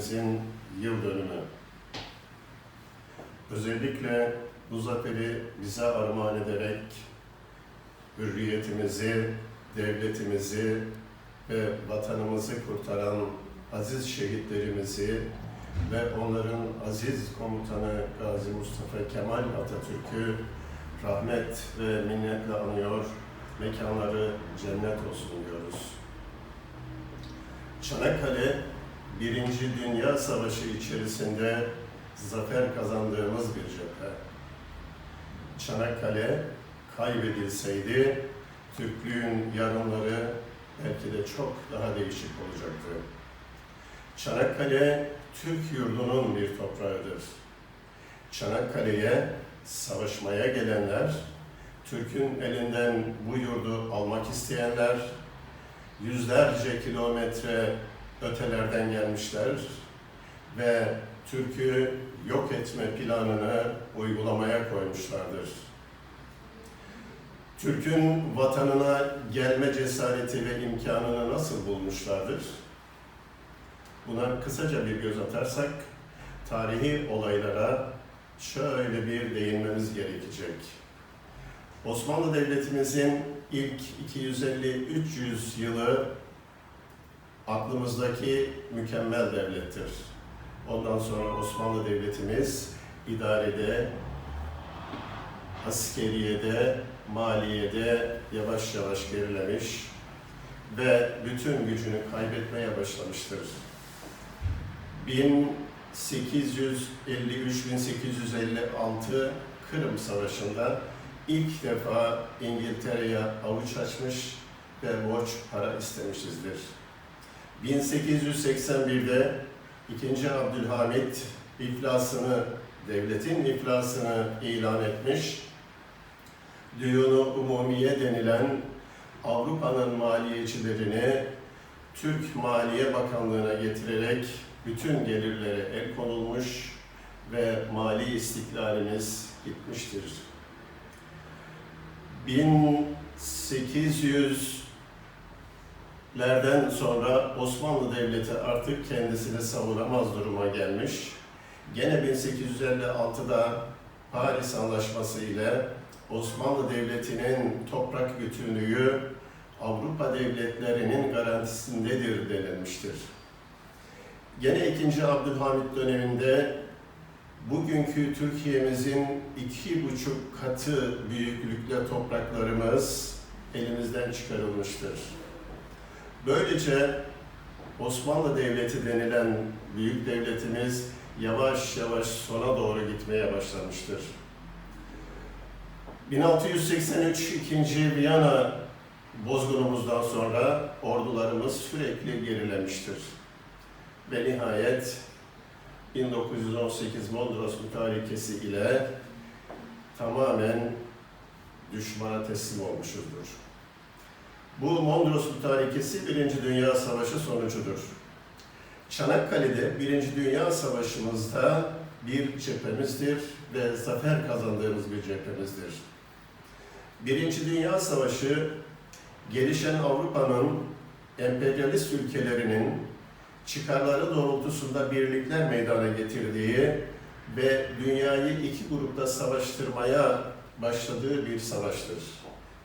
devletimizin yıl dönümü. Özellikle bu zaferi bize armağan ederek hürriyetimizi, devletimizi ve vatanımızı kurtaran aziz şehitlerimizi ve onların aziz komutanı Gazi Mustafa Kemal Atatürk'ü rahmet ve minnetle anıyor, mekanları cennet olsun diyoruz. Çanakkale, Birinci Dünya Savaşı içerisinde zafer kazandığımız bir cephe. Çanakkale kaybedilseydi, Türklüğün yarınları belki de çok daha değişik olacaktı. Çanakkale, Türk yurdunun bir toprağıdır. Çanakkale'ye savaşmaya gelenler, Türk'ün elinden bu yurdu almak isteyenler, yüzlerce kilometre ötelerden gelmişler ve Türk'ü yok etme planını uygulamaya koymuşlardır. Türk'ün vatanına gelme cesareti ve imkanını nasıl bulmuşlardır? Buna kısaca bir göz atarsak, tarihi olaylara şöyle bir değinmemiz gerekecek. Osmanlı Devletimizin ilk 250-300 yılı aklımızdaki mükemmel devlettir. Ondan sonra Osmanlı Devletimiz idarede, askeriyede, maliyede yavaş yavaş gerilemiş ve bütün gücünü kaybetmeye başlamıştır. 1853-1856 Kırım Savaşı'nda ilk defa İngiltere'ye avuç açmış ve borç para istemişizdir. 1881'de 2. Abdülhamit iflasını, devletin iflasını ilan etmiş. Düyunu Umumiye denilen Avrupa'nın maliyecilerini Türk Maliye Bakanlığı'na getirerek bütün gelirlere el konulmuş ve mali istiklalimiz gitmiştir. 1800'lerden sonra Osmanlı Devleti artık kendisini savunamaz duruma gelmiş. Gene 1856'da Paris Anlaşması ile Osmanlı Devleti'nin toprak bütünlüğü Avrupa devletlerinin garantisindedir denilmiştir. Gene 2. Abdülhamit döneminde bugünkü Türkiye'mizin iki buçuk katı büyüklükte topraklarımız elimizden çıkarılmıştır. Böylece Osmanlı Devleti denilen büyük devletimiz yavaş yavaş sona doğru gitmeye başlamıştır. 1683 2. Viyana bozgunumuzdan sonra ordularımız sürekli gerilemiştir. Ve nihayet 1918 Mondros Mütarekesi ile tamamen düşmana teslim olmuşuzdur. Bu Mondros Mütarekesi Birinci Dünya Savaşı sonucudur. Çanakkale'de Birinci Dünya Savaşı'mızda bir cephemizdir ve zafer kazandığımız bir cephemizdir. Birinci Dünya Savaşı gelişen Avrupa'nın emperyalist ülkelerinin çıkarları doğrultusunda birlikler meydana getirdiği ve dünyayı iki grupta savaştırmaya başladığı bir savaştır.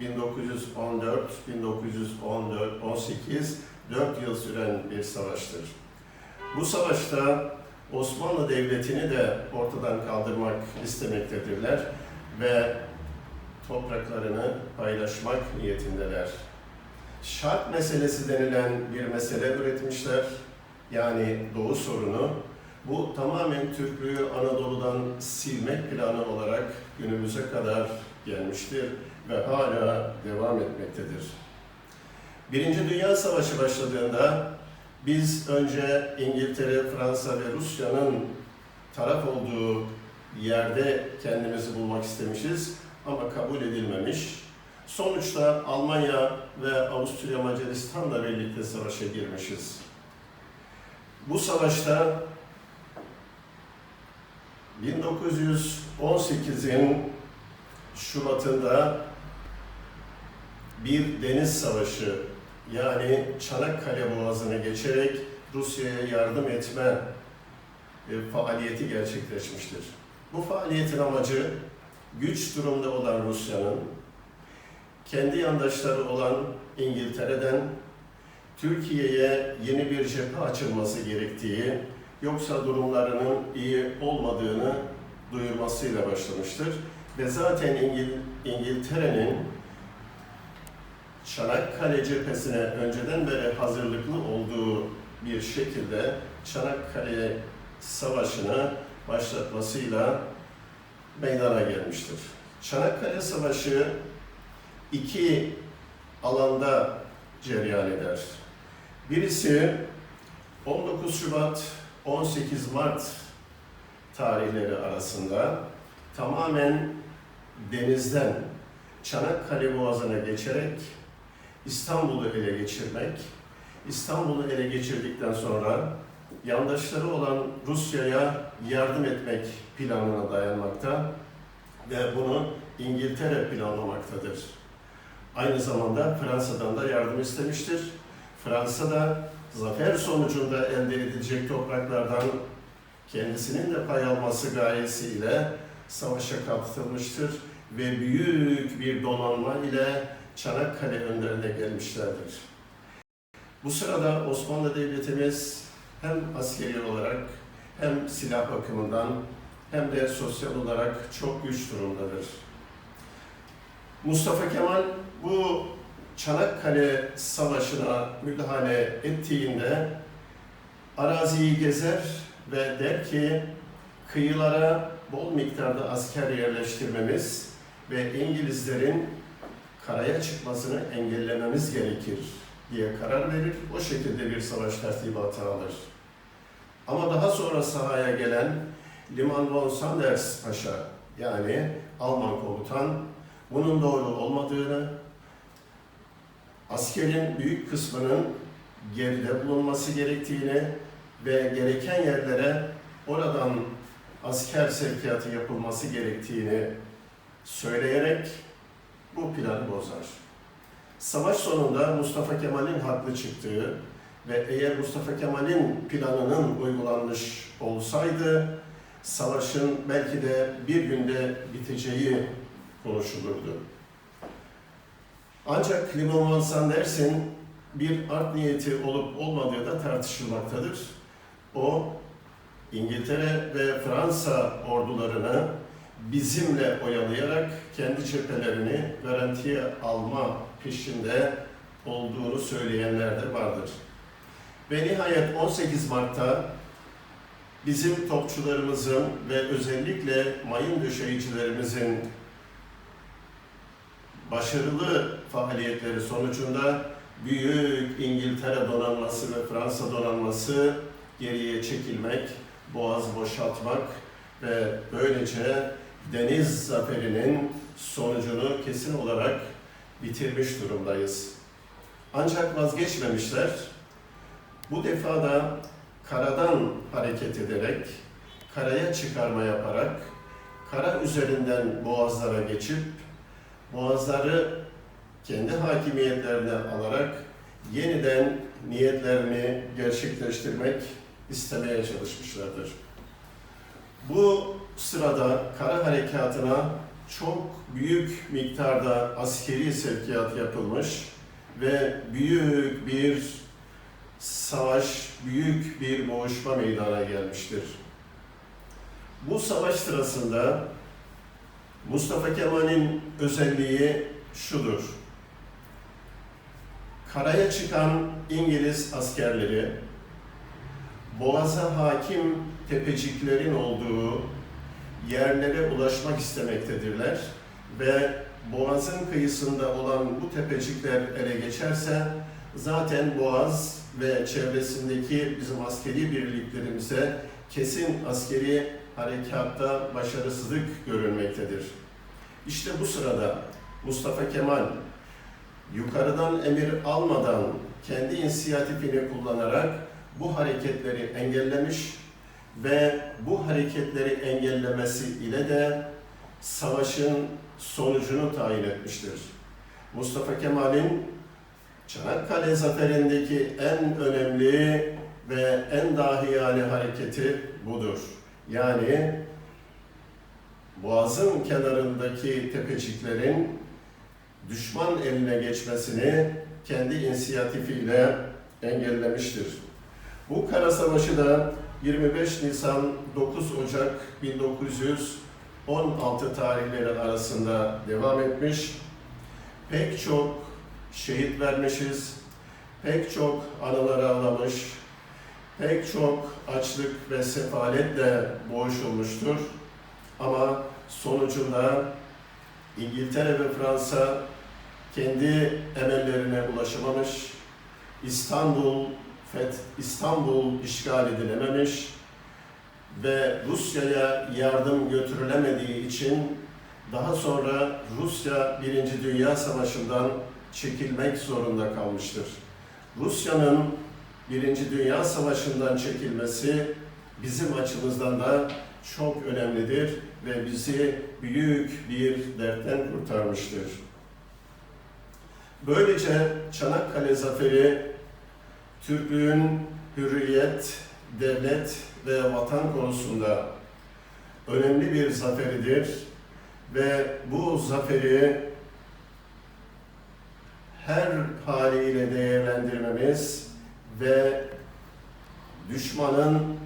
1914, 1914, 18, 4 yıl süren bir savaştır. Bu savaşta Osmanlı Devleti'ni de ortadan kaldırmak istemektedirler ve topraklarını paylaşmak niyetindeler. Şart meselesi denilen bir mesele üretmişler. Yani Doğu sorunu. Bu tamamen Türklüğü Anadolu'dan silmek planı olarak günümüze kadar gelmiştir ve hala devam etmektedir. Birinci Dünya Savaşı başladığında biz önce İngiltere, Fransa ve Rusya'nın taraf olduğu yerde kendimizi bulmak istemişiz ama kabul edilmemiş. Sonuçta Almanya ve Avusturya Macaristan'la birlikte savaşa girmişiz. Bu savaşta 1918'in Şubat'ında bir deniz savaşı yani Çanakkale Boğazı'nı geçerek Rusya'ya yardım etme e, faaliyeti gerçekleşmiştir. Bu faaliyetin amacı güç durumda olan Rusya'nın kendi yandaşları olan İngiltere'den Türkiye'ye yeni bir cephe açılması gerektiği, yoksa durumlarının iyi olmadığını duyurmasıyla başlamıştır. Ve zaten İngil İngiltere'nin Çanakkale cephesine önceden beri hazırlıklı olduğu bir şekilde Çanakkale Savaşı'nı başlatmasıyla meydana gelmiştir. Çanakkale Savaşı iki alanda cereyan eder. Birisi 19 Şubat 18 Mart tarihleri arasında tamamen denizden Çanakkale Boğazı'na geçerek İstanbul'u ele geçirmek, İstanbul'u ele geçirdikten sonra yandaşları olan Rusya'ya yardım etmek planına dayanmakta ve bunu İngiltere planlamaktadır. Aynı zamanda Fransa'dan da yardım istemiştir. Fransa da zafer sonucunda elde edilecek topraklardan kendisinin de pay alması gayesiyle savaşa katılmıştır ve büyük bir donanma ile Çanakkale önlerine gelmişlerdir. Bu sırada Osmanlı Devletimiz hem askeri olarak hem silah bakımından hem de sosyal olarak çok güç durumdadır. Mustafa Kemal bu Çanakkale Savaşı'na müdahale ettiğinde araziyi gezer ve der ki kıyılara bol miktarda asker yerleştirmemiz ve İngilizlerin karaya çıkmasını engellememiz gerekir diye karar verir. O şekilde bir savaş tertibatı alır. Ama daha sonra sahaya gelen Liman von Sanders Paşa yani Alman komutan bunun doğru olmadığını, askerin büyük kısmının geride bulunması gerektiğini ve gereken yerlere oradan asker sevkiyatı yapılması gerektiğini söyleyerek bu planı bozar. Savaş sonunda Mustafa Kemal'in haklı çıktığı ve eğer Mustafa Kemal'in planının uygulanmış olsaydı savaşın belki de bir günde biteceği konuşulurdu. Ancak Limon Van Sanders'in bir art niyeti olup olmadığı da tartışılmaktadır. O İngiltere ve Fransa ordularını bizimle oyalayarak kendi cephelerini garantiye alma peşinde olduğunu söyleyenler de vardır. Ve nihayet 18 Mart'ta bizim topçularımızın ve özellikle mayın döşeyicilerimizin başarılı faaliyetleri sonucunda büyük İngiltere donanması ve Fransa donanması geriye çekilmek, boğaz boşaltmak ve böylece deniz zaferinin sonucunu kesin olarak bitirmiş durumdayız. Ancak vazgeçmemişler. Bu defa da karadan hareket ederek, karaya çıkarma yaparak, kara üzerinden boğazlara geçip, boğazları kendi hakimiyetlerine alarak yeniden niyetlerini gerçekleştirmek istemeye çalışmışlardır. Bu sırada kara harekatına çok büyük miktarda askeri sevkiyat yapılmış ve büyük bir savaş, büyük bir boğuşma meydana gelmiştir. Bu savaş sırasında Mustafa Kemal'in özelliği şudur. Karaya çıkan İngiliz askerleri boğaza hakim tepeciklerin olduğu yerlere ulaşmak istemektedirler ve boğazın kıyısında olan bu tepecikler ele geçerse zaten boğaz ve çevresindeki bizim askeri birliklerimize kesin askeri harekatta başarısızlık görülmektedir. İşte bu sırada Mustafa Kemal yukarıdan emir almadan kendi inisiyatifini kullanarak bu hareketleri engellemiş ve bu hareketleri engellemesi ile de savaşın sonucunu tayin etmiştir. Mustafa Kemal'in Çanakkale zaferindeki en önemli ve en dahiyane hareketi budur. Yani Boğaz'ın kenarındaki tepeciklerin düşman eline geçmesini kendi inisiyatifiyle engellemiştir. Bu kara savaşı da 25 Nisan 9 Ocak 1916 tarihleri arasında devam etmiş. Pek çok şehit vermişiz, pek çok anılar ağlamış, pek çok açlık ve sefaletle boğuşulmuştur. Ama sonucunda İngiltere ve Fransa kendi emellerine ulaşamamış, İstanbul Feth, İstanbul işgal edilememiş ve Rusya'ya yardım götürülemediği için daha sonra Rusya Birinci Dünya Savaşı'ndan çekilmek zorunda kalmıştır. Rusya'nın Birinci Dünya Savaşı'ndan çekilmesi bizim açımızdan da çok önemlidir ve bizi büyük bir dertten kurtarmıştır. Böylece Çanakkale Zaferi Türklüğün hürriyet, devlet ve vatan konusunda önemli bir zaferidir ve bu zaferi her haliyle değerlendirmemiz ve düşmanın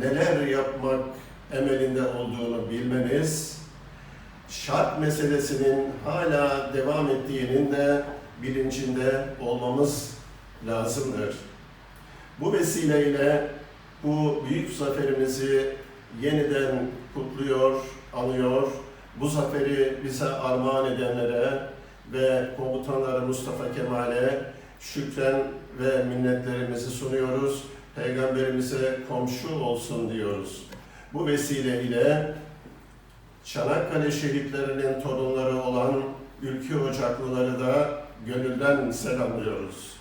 neler yapmak emelinde olduğunu bilmemiz, şart meselesinin hala devam ettiğinin de bilincinde olmamız lazımdır. Bu vesileyle bu büyük zaferimizi yeniden kutluyor, anıyor. Bu zaferi bize armağan edenlere ve komutanları Mustafa Kemal'e şükren ve minnetlerimizi sunuyoruz. Peygamberimize komşu olsun diyoruz. Bu vesileyle Çanakkale şehitlerinin torunları olan ülke ocaklıları da gönülden selamlıyoruz.